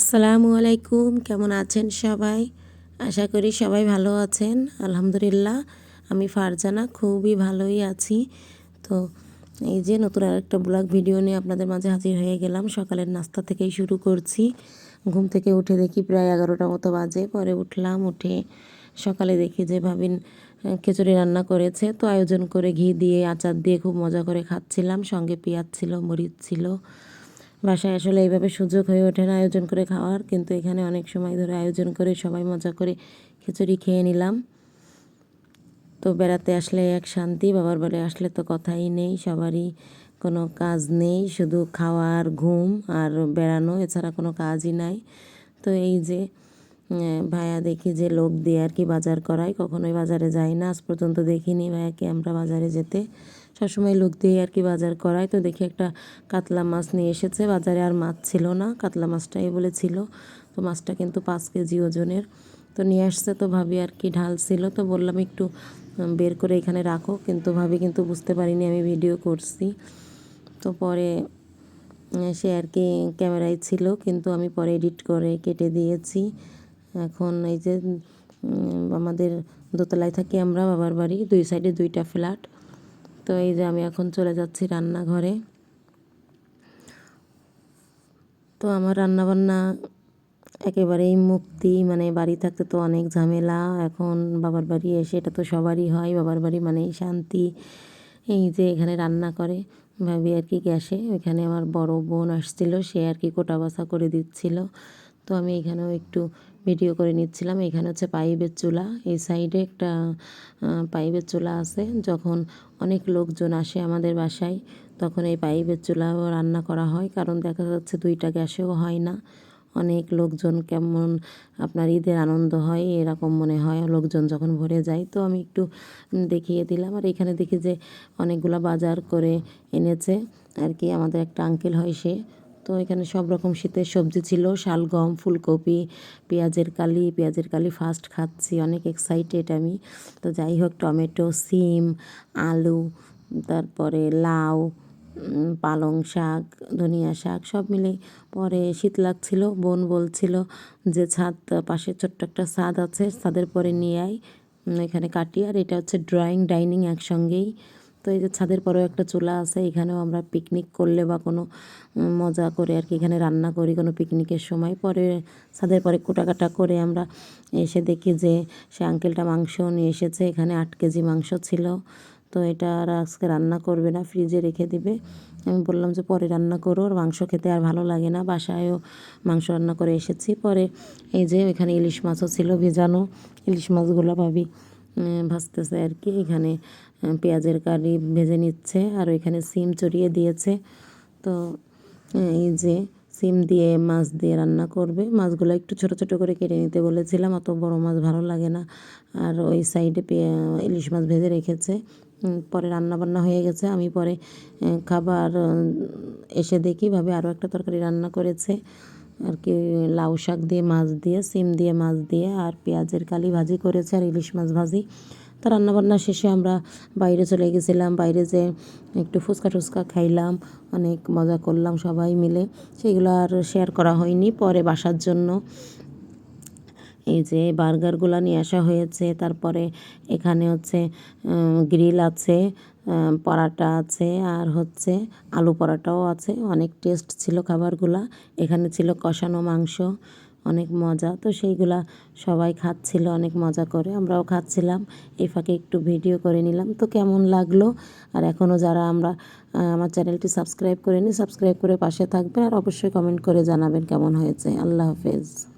আসসালামু আলাইকুম, কেমন আছেন সবাই? আশা করি সবাই ভালো আছেন। আলহামদুলিল্লাহ, আমি ফারজানা, খুবই ভালোই আছি। তো এই যে নতুন আরেকটা ব্লগ ভিডিও নিয়ে আপনাদের মাঝে হাজির হয়ে গেলাম। সকালের নাস্তা থেকেই শুরু করছি। ঘুম থেকে উঠে দেখি প্রায় এগারোটা মতো বাজে। পরে উঠলাম, উঠে সকালে দেখি যে ভাবিন খিচুড়ি রান্না করেছে। তো আয়োজন করে ঘি দিয়ে, আচার দিয়ে খুব মজা করে খাচ্ছিলাম। সঙ্গে পেঁয়াজ ছিল, মরিচ ছিল। বাসায় আসলে এইভাবে সুযোগ হয়ে ওঠে না আয়োজন করে খাওয়ার, কিন্তু এখানে অনেক সময় ধরে আয়োজন করে, সবাই মজা করে খিচুড়ি খেয়ে নিলাম। তো বেড়াতে আসলে এক শান্তি, বাবার বাড়ি আসলে তো কথাই নেই, সবারই কোনো কাজ নেই, শুধু খাওয়ার ঘুম আর বেড়ানো, এছাড়া কোনো কাজই নাই। তো এই যে ভাইয়া দেখি যে লোক দিয়ে আর কি বাজার করায়, কখনোই বাজারে যাই না, আজ পর্যন্ত দেখিনি ভাইয়াকে আমরা বাজারে যেতে। সবসময় লোক দিয়ে আর কি বাজার করায়। তো দেখি একটা কাতলা মাছ নিয়ে এসেছে। বাজারে আর মাছ ছিল না, কাতলা মাছটাই বলেছিল। তো মাছটা কিন্তু পাঁচ কেজি ওজনের। তো নিয়ে আসছে তো ভাবি আর কি ঢাল ছিল তো বললাম একটু বের করে এখানে রাখো। কিন্তু ভাবি কিন্তু বুঝতে পারিনি, আমি ভিডিও করছি। তো পরে সে আর কি ক্যামেরায় ছিল। কিন্তু আমি পরে এডিট করে কেটে দিয়েছি। এখন এই যে আমাদের দোতলায় থাকি আমরা, বাবার বাড়ি। দুই সাইডে দুইটা ফ্ল্যাট। তো এই যে আমি এখন চলে যাচ্ছি রান্নাঘরে। তো আমার রান্নাবান্না একেবারেই মুক্তি মানে বাড়ি থাকতে তো অনেক ঝামেলা, এখন বাবার বাড়ি এসে এটা তো সবারই হয়, বাবার বাড়ি মানে শান্তি। এই যে এখানে রান্না করে, ভাবি আর কি গ্যাসে, ওইখানে আমার বড় বোন আসছিল, সে আর কি কোটা বাসা করে দিচ্ছিল। তো আমি এখানেও একটু ভিডিও করে নিচ্ছিলাম। এখানে হচ্ছে পাইপের চুলা। এই সাইডে একটা পাইপের চুলা আছে। যখন অনেক লোকজন আসে আমাদের বাসায়, তখন এই পাইপের চুলাও রান্না করা হয়। কারণ দেখা যাচ্ছে দুইটা গ্যাসেও হয় না। অনেক লোকজন কেমন আপনার ঈদের আনন্দ হয়, এরকম মনে হয়। লোকজন যখন ভরে যায়, তো আমি একটু দেখিয়ে দিলাম। আর এখানে দেখি যে অনেকগুলো বাজার করে এনেছে। আর কি আমাদের একটা আঙ্কেল হয় সে। তো এখানে সব রকম শীতের সবজি ছিল। শালগম ফুলকপি, পেঁয়াজের কালি পেঁয়াজের কালি ফার্স্ট খাচ্ছি, অনেক এক্সাইটেড আমি। তো যাই হোক, টমেটো, সিম, আলু, তারপরে লাউ পালং শাক, ধনিয়া শাক, সব মিলে পরে শীত লাগছিল, বোন বলছিল যে ছাদ পাশে ছোট্ট একটা ছাদ আছে, ছাদের পরে নিয়ে আয়। এখানে কাটি, আর এটা হচ্ছে ড্রয়িং ডাইনিং একসঙ্গেই। তো এই যে ছাদের পরেও একটা চুলা আছে, এখানেও আমরা পিকনিক করলে বা কোনো মজা করে আর কি এখানে রান্না করি কোনো পিকনিকের সময়। পরে ছাদের পরে কুটাকাটা করে আমরা এসে দেখি যে সে আঙ্কেলটা মাংস নিয়ে এসেছে, এখানে আট কেজি মাংস ছিল। তো এটা আর আজকে রান্না করবে না ফ্রিজে রেখে দিবে। আমি বললাম যে পরে রান্না করো, আর মাংস খেতে আর ভালো লাগে না, বাসায়ও মাংস রান্না করে এসেছি। পরে এই যে এখানে ইলিশ মাছও ছিল ভেজানো, ইলিশ মাছগুলো ভাবি ভাজতেছে আর কি এখানে পেঁয়াজের কারি ভেজে নিচ্ছে আর ওইখানে সিম চড়িয়ে দিয়েছে। তো এই যে সিম দিয়ে মাছ দিয়ে রান্না করবে। মাছগুলো একটু ছোট ছোট করে কেটে নিতে বলেছিলাম, অত বড় মাছ ভালো লাগে না। আর ওই সাইডে ইলিশ মাছ ভেজে রেখেছে। পরে রান্না বান্না হয়ে গেছে। আমি পরে খাবার এসে দেখি, ভাবে আরও একটা তরকারি রান্না করেছে। আর কি, লাউ শাক দিয়ে, মাছ দিয়ে, সিম দিয়ে, মাছ দিয়ে আর পেঁয়াজের কালি ভাজি করেছে আর ইলিশ মাছ ভাজি। তা রান্নাবান্না শেষে আমরা বাইরে চলে গেছিলাম, বাইরে যে একটু ফুচকা টুচকা খাইলাম, অনেক মজা করলাম সবাই মিলে। সেগুলো আর শেয়ার করা হয়নি পরে বাসার জন্য। এই যে বার্গারগুলো নিয়ে আসা হয়েছে, তারপরে এখানে হচ্ছে গ্রিল আছে পরাটা আছে, আর হচ্ছে আলু পরাটাও আছে। অনেক টেস্ট ছিল খাবারগুলা। এখানে ছিল কষানো মাংস, অনেক মজা। তো সেইগুলা সবাই খাচ্ছিল, অনেক মজা করে। আমরাও খাচ্ছিলাম। এই ফাঁকে একটু ভিডিও করে নিলাম। তো কেমন লাগল? আর এখনও যারা আমরা আমার চ্যানেলটি সাবস্ক্রাইব করে নিই সাবস্ক্রাইব করে পাশে থাকবেন। আর অবশ্যই কমেন্ট করে জানাবেন কেমন হয়েছে। আল্লাহ হাফেজ।